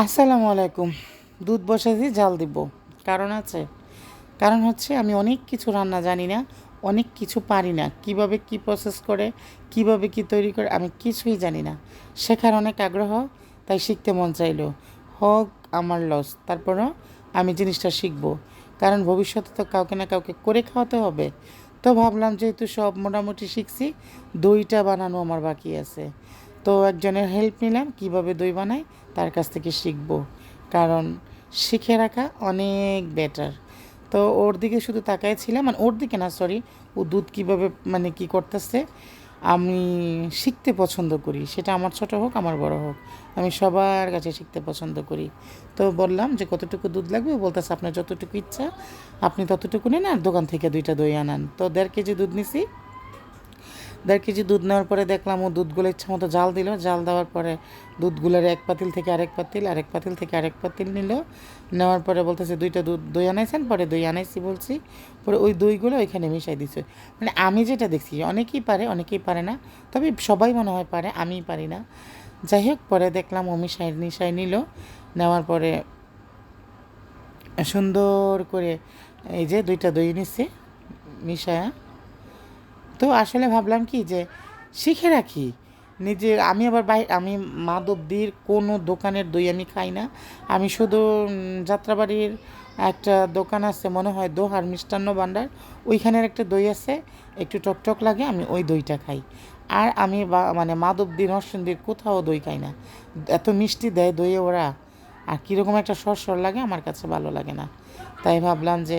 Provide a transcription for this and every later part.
আসসালামু আলাইকুম। দুধ বসে দিয়ে জাল দিব। কারণ আছে? কারণ হচ্ছে আমি অনেক কিছু রান্না জানি না, অনেক কিছু পারি না। কীভাবে কি প্রসেস করে, কীভাবে কি তৈরি করে, আমি কিছুই জানি না। শেখার অনেক আগ্রহ, তাই শিখতে মন চাইলো। হোক, আমার লস তারপরও আমি জিনিসটা শিখব। কারণ ভবিষ্যতে তো কাউকে না কাউকে করে খাওয়াতে হবে। তো ভাবলাম যেহেতু সব মোটামুটি শিখছি, দইটা বানানো আমার বাকি আছে। তো একজনের হেল্প নিলাম, কীভাবে দই বানায় তার কাছ থেকে শিখব। কারণ শিখে রাখা অনেক বেটার তো ওর দিকে শুধু তাকাই ছিলাম মানে ওর দিকে না সরি ও দুধ কীভাবে মানে কি করতেছে, আমি শিখতে পছন্দ করি। সেটা আমার ছোট হোক, আমার বড় হোক, আমি সবার কাছে শিখতে পছন্দ করি। তো বললাম যে, কতটুকু দুধ লাগবে? বলতেছে, আপনার যতটুকু ইচ্ছা, আপনি ততটুকু নিন আর দোকান থেকে দুইটা দই আনান। তো দেড় কেজি দুধ নিছি দেড় কেজি দুধ নেওয়ার পরে দেখলাম ও দুধগুলো ইচ্ছা মতো জাল দিল। জাল দেওয়ার পরে দুধগুলোর এক পাতিল থেকে আরেক পাতিল আরেক পাতিল থেকে আরেক পাতিল নিল। নেওয়ার পরে বলতেছে, দুইটা দুধ দই আনাইছেন, পরে দই আনাইছি বলছি। পরে ওই দইগুলো ওইখানে মিশাই দিছে। মানে আমি যেটা দেখছি, অনেকেই পারে অনেকেই পারে না। তবে সবাই মনে হয় পারে আমিই পারি না। যাই হোক, পরে দেখলাম ও মিশাই মিশাই নিল। নেওয়ার পরে সুন্দর করে এই যে দুইটা দই নিচ্ছে মিশায়া। তো আসলে ভাবলাম কি যে শিখে রাখি। নিজের আমি আবার বাই, আমি মাদবদির কোনো দোকানের দই আমি খাই না। আমি শুধু যাত্রাবাড়ির একটা দোকান আছে, মনে হয় দোহার মিষ্টান্ন ভাণ্ডার ওইখানের একটা দই আছে, একটু টকটক লাগে, আমি ওই দইটা খাই। আর আমি বা মানে মাধবদী নরসিংদীর কোথাও দই খাই না। এত মিষ্টি দেয় দইয়ে ওরা, আর কীরকম একটা সরসর লাগে আমার কাছে ভালো লাগে না। তাই ভাবলাম যে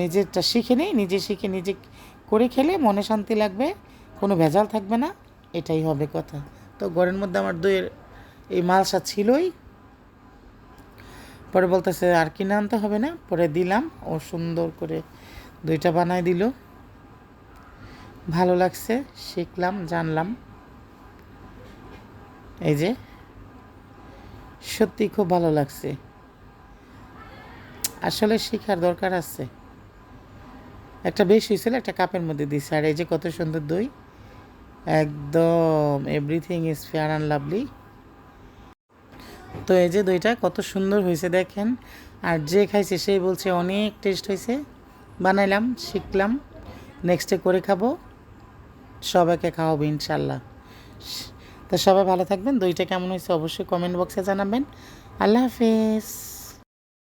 নিজেরটা শিখে নেই, নিজে শিখে নিজে করে খেলে মনে শান্তি লাগবে, কোনো ভেজাল থাকবে না, এটাই হবে কথা। তো ঘরের মধ্যে আমার দইয়ের এই মালসা ছিলই। পরে বলতেছে, আর কিনে আনতে হবে না? পরে দিলাম, ও সুন্দর করে দইটা বানাই দিল। ভালো লাগছে, শিখলাম, জানলাম। এই যে, সত্যি খুব ভালো লাগছে। আসলে শেখার দরকার আছে। একটা বেশ হয়েছিল, একটা কাপের মধ্যে দিছে আর এই যে কত সুন্দর দই, একদম everything is fair and lovely তো এই যে দইটা কত সুন্দর হয়েছে দেখেন। আর যে খাইছে সেই বলছে অনেক টেস্ট হয়েছে। বানাইলাম, শিখলাম নেক্সটে করে খাব। সবাইকে খাওয়াবো ইনশাল্লাহ তো সবাই ভালো থাকবেন। দইটা কেমন হয়েছে অবশ্যই কমেন্ট বক্সে জানাবেন। আল্লাহ হাফিজ।